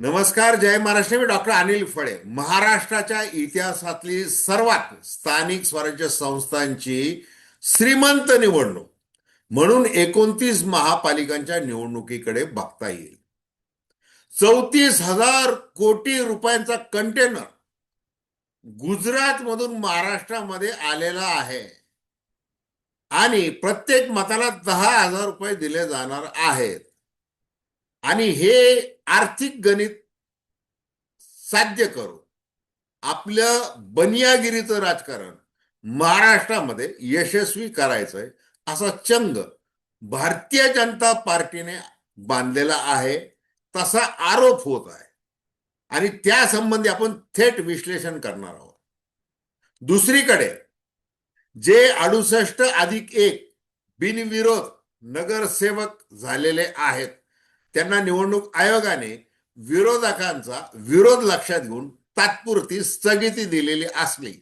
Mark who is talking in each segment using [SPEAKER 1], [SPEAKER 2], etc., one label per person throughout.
[SPEAKER 1] नमस्कार जय महाराष्ट्र. मी डॉक्टर अनिल फळे. महाराष्ट्राच्या इतिहासातली सर्वात स्थानिक स्वराज्य संस्थांची श्रीमंत निवडणूक म्हणून एकोणतीस महापालिकांच्या निवडणुकीकडे बघता येईल. चौतीस हजार कोटी रुपयांचा कंटेनर गुजरात मधून महाराष्ट्रामध्ये आलेला आहे आणि प्रत्येक मताला दहा हजार रुपये दिले जाणार आहेत. आणि हे आर्थिक गणित साध्य करून आपलं बनियागिरीचं राजकारण महाराष्ट्रामध्ये यशस्वी करायचंय असा चंग भारतीय जनता पार्टीने बांधलेला आहे तसा आरोप होत आहे. आणि त्या संबंधी आपण थेट विश्लेषण करणार आहोत. दुसरीकडे जे अडुसष्ट अधिक एक बिनविरोध नगरसेवक झालेले आहेत त्यांना निवडणूक आयोगाने विरोधकांचा विरोध लक्षात घेऊन तात्पुरती स्थगिती दिलेली असली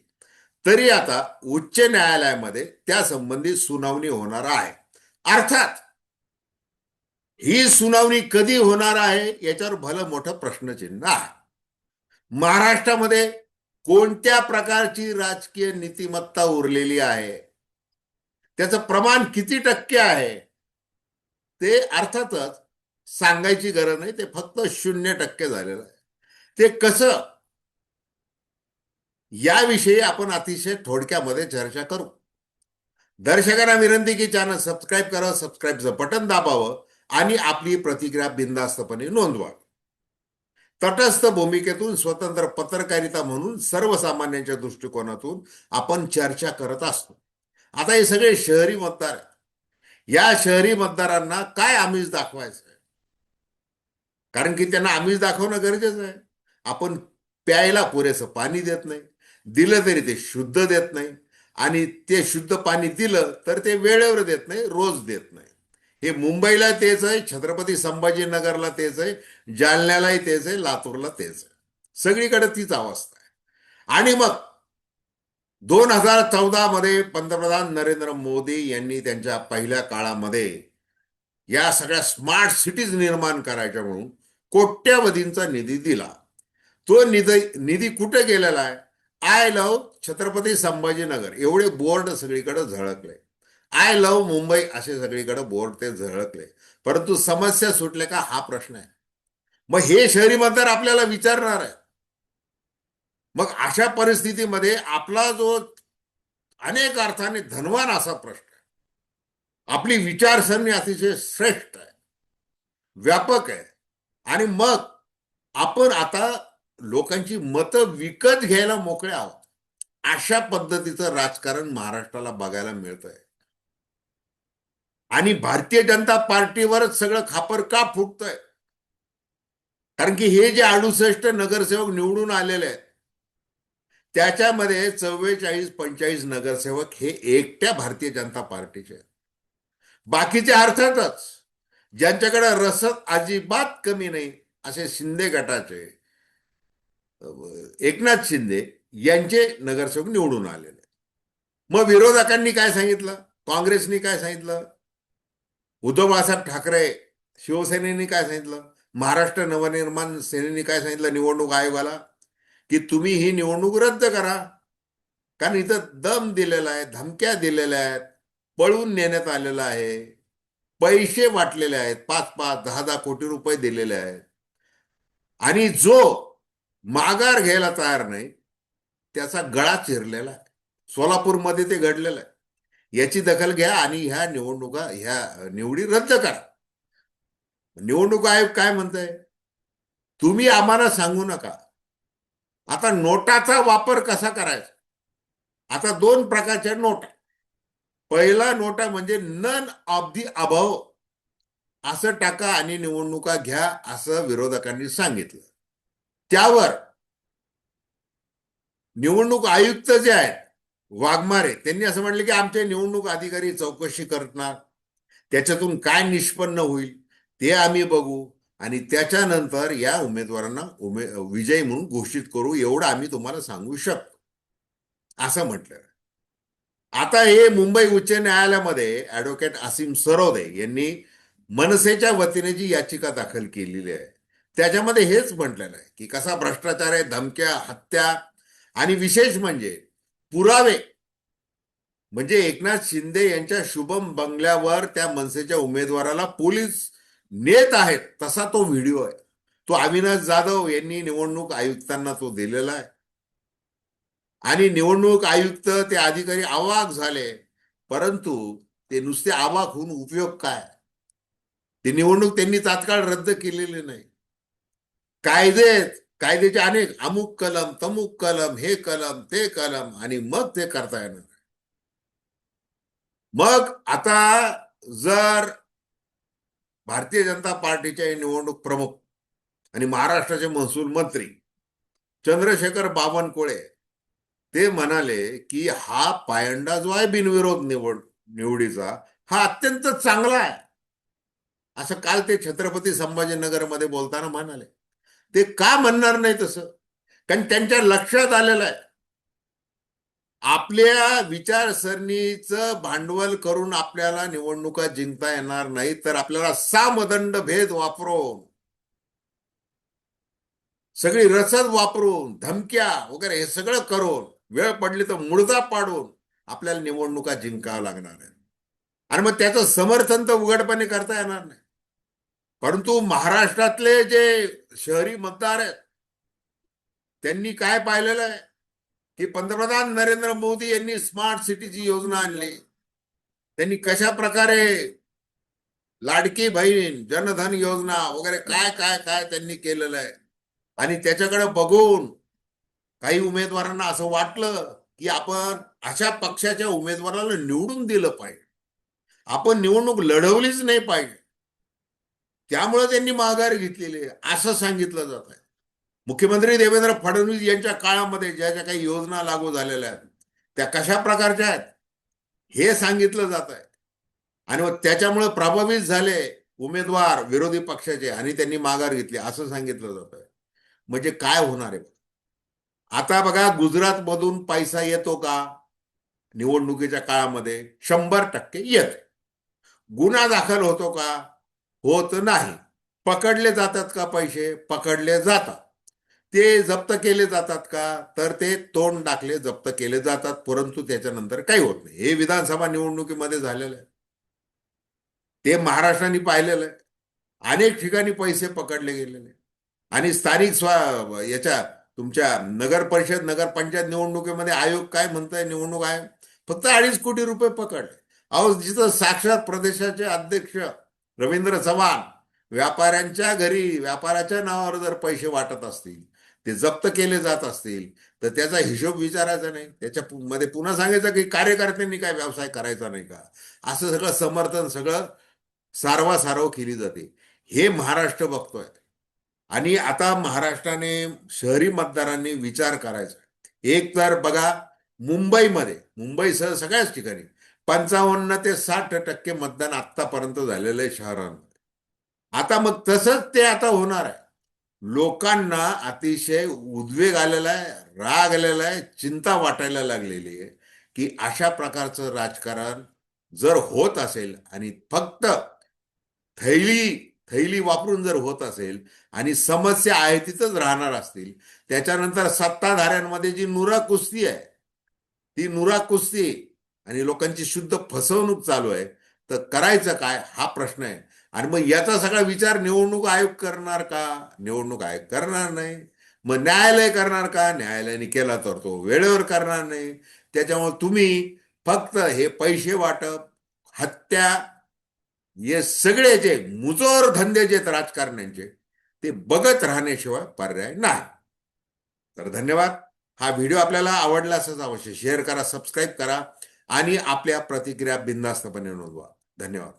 [SPEAKER 1] तरी आता उच्च न्यायालयामध्ये त्या संबंधी सुनावणी होणार आहे. अर्थात ही सुनावणी कधी होणार आहे याच्यावर भलं मोठं प्रश्नचिन्ह आहे. महाराष्ट्रामध्ये कोणत्या प्रकारची राजकीय नीतिमत्ता उरलेली आहे? त्याचं प्रमाण किती टक्के आहे? ते अर्थातच सांगायची गरज नाही ते फक्त शून्य टक्के झालेलं आहे. ते कसं? याविषयी आपण अतिशय थोडक्यामध्ये चर्चा करू. दर्शकांना विनंती की चॅनल सबस्क्राईब करा सबस्क्राईबचं बटन दाबावं आणि आपली प्रतिक्रिया बिनधास्तपणे नोंदवावी तटस्थ भूमिकेतून स्वतंत्र पत्रकारिता म्हणून सर्वसामान्यांच्या दृष्टिकोनातून आपण चर्चा करत असतो. आता हे सगळे शहरी मतदार या शहरी मतदारांना काय आमिष दाखवायचं? कारण की त्यांना आमिष दाखवणं गरजेचं आहे. आपण प्यायला पुरेसं पाणी देत नाही. दिलं तरी ते शुद्ध देत नाही. आणि ते शुद्ध पाणी दिलं तर ते वेळेवर देत नाही रोज देत नाही. हे मुंबईला तेच आहे छत्रपती संभाजीनगरला तेच आहे जालन्यालाही तेच आहे लातूरला तेच आहे. सगळीकडे तीच अवस्था आहे. आणि मग दोन हजार चौदा मध्ये पंतप्रधान नरेंद्र मोदी यांनी त्यांच्या पहिल्या काळामध्ये या सगळ्या स्मार्ट सिटीज निर्माण करायच्या म्हणून कोट्यावधींचा निधी दिला. तो निधी निधी कुठे गेलेला आहे? I love Chhatrapati Sambhajinagar. एवढे बोर्ड सगळीकडे झळकले. आय लव मुंबई असे सगळीकडे बोर्ड ते झळकले. परंतु समस्या सुटले का? हा प्रश्न आहे. मग हे शहरी मतदार आपल्याला विचारणार आहे. मग अशा परिस्थितीमध्ये आपला जो अनेक अर्थाने धनवान असा प्रश्न आपली विचारसरणी अतिशय श्रेष्ठ आहे. व्यापक आहे. आणि मग आपण आता लोकांची मतं विकत घ्यायला मोकळे आहोत. अशा पद्धतीचं राजकारण महाराष्ट्राला बघायला मिळतंय. आणि भारतीय जनता पार्टीवरच सगळं खापर का फुटतंय? कारण की हे जे अडुसष्ट नगरसेवक निवडून आलेले आहेत त्याच्यामध्ये चव्वेचाळीस पंचेचाळीस नगरसेवक हे एकट्या भारतीय जनता पार्टीचे आहेत. बाकीचे अर्थातच ज्यांच्याकडे रसद अजिबात कमी नाही असे शिंदे गटाचे एकनाथ शिंदे यांचे नगरसेवक निवडून आलेले. मग विरोधकांनी काय सांगितलं? काँग्रेसनी काय सांगितलं? उद्धव बाळासाहेब ठाकरे शिवसेनेनी काय सांगितलं? महाराष्ट्र नवनिर्माण सेनेनी काय सांगितलं निवडणूक आयोगाला? की तुम्ही ही निवडणूक रद्द करा. कारण इथं दम दिलेला आहे धमक्या दिलेल्या आहेत. पळून नेण्यात आलेलं आहे. पैसे वाटलेले आहेत. पाच पाच दहा दहा कोटी रुपये दिलेले आहेत. आणि जो माघार घ्यायला तयार नाही त्याचा गळा चिरलेला आहे. सोलापूरमध्ये ते घडलेलं आहे. याची दखल घ्या आणि ह्या निवडणुका ह्या निवडी रद्द करा. निवडणूक आयोग काय म्हणताय? तुम्ही आम्हाला सांगू नका. आता नोटाचा वापर कसा करायचा? आता दोन प्रकारच्या नोटा. पहिला नोटा म्हणजे नन ऑफ दी अभाव असं टाका आणि निवडणुका घ्या असं विरोधकांनी सांगितलं. त्यावर निवडणूक आयुक्त जे आहेत वाघमारे त्यांनी असं म्हटलं की आमचे निवडणूक अधिकारी चौकशी करणार. त्याच्यातून काय निष्पन्न होईल ते आम्ही बघू आणि त्याच्यानंतर या उमेदवारांना उमे विजयी म्हणून घोषित करू एवढं आम्ही तुम्हाला सांगू शकतो. असं म्हटलं. आता हे मुंबई उच्च न्यायालयामध्ये ऍडव्होकेट असीम सरोदे यांनी मनसेच्या वतीने जी याचिका दाखल केलेली आहे त्याच्यामध्ये हेच म्हटलेलं आहे की कसा भ्रष्टाचार आहे धमक्या हत्या आणि विशेष म्हणजे पुरावे. म्हणजे एकनाथ शिंदे यांच्या शुभम बंगल्यावर त्या मनसेच्या उमेदवाराला पोलीस नेत आहेत तसा तो व्हिडिओ आहे. तो अविनाश जाधव यांनी निवडणूक आयुक्तांना तो दिलेला आहे. आणि निवडणूक आयुक्त ते अधिकारी अवाक झाले. परंतु ते नुसते अवाक होऊन उपयोग काय? ती निवडणूक त्यांनी तात्काळ रद्द केलेली नाही. कायदेत कायद्याचे अनेक अमुक कलम तमुक कलम हे कलम ते कलम आणि मग ते करता येणार मग आता जर भारतीय जनता पार्टीचे निवडणूक प्रमुख आणि महाराष्ट्राचे महसूल मंत्री चंद्रशेखर बावनकुळे ते म्हणाले की हा पायंडा जो आहे बिनविरोध निवड निवडीचा हा अत्यंत चांगला आहे. असं काल ते छत्रपती संभाजीनगरमध्ये बोलताना म्हणाले. ते का म्हणणार नाही तसं? कारण त्यांच्या लक्षात आलेलं आहे. आपल्या विचारसरणीचं भांडवल करून आपल्याला निवडणुका जिंकता येणार नाही तर आपल्याला सामदंड भेद वापरून सगळी रसद वापरून धमक्या वगैरे हे सगळं करून वेळ पडली तर मुळदा पाडून आपल्याला निवडणुका जिंकावं लागणार आहे आणि मग त्याचं समर्थन तर उघडपणे करता येणार नाही. परंतु महाराष्ट्रातले जे शहरी मतदार आहेत त्यांनी काय पाहिलेलं आहे? की पंतप्रधान नरेंद्र मोदी यांनी स्मार्ट सिटीची योजना आणली. त्यांनी कशा प्रकारे लाडकी बहीण जनधन योजना वगैरे काय काय काय त्यांनी केलेलं आहे? आणि त्याच्याकडे बघून काही उमेदवारांना असं वाटलं की आपण अशा पक्षाच्या उमेदवाराला निवडून दिलं पाहिजे. आपण निवडणूक लढवलीच नाही पाहिजे. त्यामुळे त्यांनी माघार घेतलेली आहे असं सांगितलं जात आहे. मुख्यमंत्री देवेंद्र फडणवीस यांच्या काळामध्ये ज्या ज्या काही योजना लागू झालेल्या आहेत त्या कशा प्रकारच्या आहेत हे सांगितलं जात आहे. आणि मग त्याच्यामुळे प्रभावित झाले उमेदवार विरोधी पक्षाचे आणि त्यांनी माघार घेतली असं सांगितलं जात आहे. म्हणजे काय होणार आहे? आता बघा गुजरातमधून पैसा येतो का? निवडणुकीच्या काळामध्ये शंभर टक्के येत. गुन्हा दाखल होतो का? होत नाही. पकडले जातात का पैसे? पकडले जातात. ते जप्त केले जातात का? तर ते तोंड टाकले जप्त केले जातात परंतु त्याच्यानंतर काही होत नाही. हे विधानसभा निवडणुकीमध्ये झालेलं आहे. ते महाराष्ट्राने पाहिलेलं आहे. अनेक ठिकाणी पैसे पकडले गेलेले आणि स्थानिक स्वा याच्या तुमच्या नगर परिषद नगरपंचायत निवडणुकीमध्ये आयोग काय म्हणताय निवडणूक आहे फक्त अडीच कोटी रुपये पकडले अहो जिथं साक्षात प्रदेशाचे अध्यक्ष रवींद्र चव्हाण व्यापाऱ्यांच्या घरी व्यापाराच्या नावावर जर पैसे वाटत असतील ते जप्त केले जात असतील तर त्याचा हिशोब विचारायचा नाही. त्याच्या मध्ये पुन्हा सांगायचं की कार्यकर्त्यांनी काय व्यवसाय करायचा नाही का? असं सगळं समर्थन सगळं सारवासारव केली जाते. हे महाराष्ट्र बघतोय. आणि आता महाराष्ट्राने शहरी मतदारांनी विचार करायचा. एक तर बघा मुंबईमध्ये मुंबईसह सगळ्याच ठिकाणी पंचावन्न ते साठ टक्के मतदान आतापर्यंत झालेलं आहे शहरांमध्ये. आता मग तसंच ते आता होणार आहे. लोकांना अतिशय उद्वेग आलेला आहे राग आलेला आहे चिंता वाटायला लागलेली आहे की अशा प्रकारचं राजकारण जर होत असेल आणि फक्त थैली थैली वापरून जर होत असेल आणि समस्या आहे तिथंच राहणार असतील त्याच्यानंतर सत्ताधाऱ्यांमध्ये जी नुरा कुस्ती आहे ती नुरा कुस्ती आणि लोकांची शुद्ध फसवणूक चालू आहे तर करायचं काय हा प्रश्न आहे. आणि मग याचा सगळा विचार निवडणूक आयोग करणार का? निवडणूक आयोग करणार नाही. मग न्यायालय करणार का? न्यायालयाने केला तर तो वेळेवर करणार नाही. त्याच्यामुळे तुम्ही फक्त हे पैसे वाटप हत्या हे सगळे जे मुजोर धंदे जे राजकारण्यांचे ते बघत राहण्याशिवाय पर्याय नाही. तर धन्यवाद. हा व्हिडिओ आपल्याला आवडला असंच अवश्य शेअर करा सबस्क्राईब करा आणि आपल्या प्रतिक्रिया बिनधास्तपणे नोंदवा. धन्यवाद.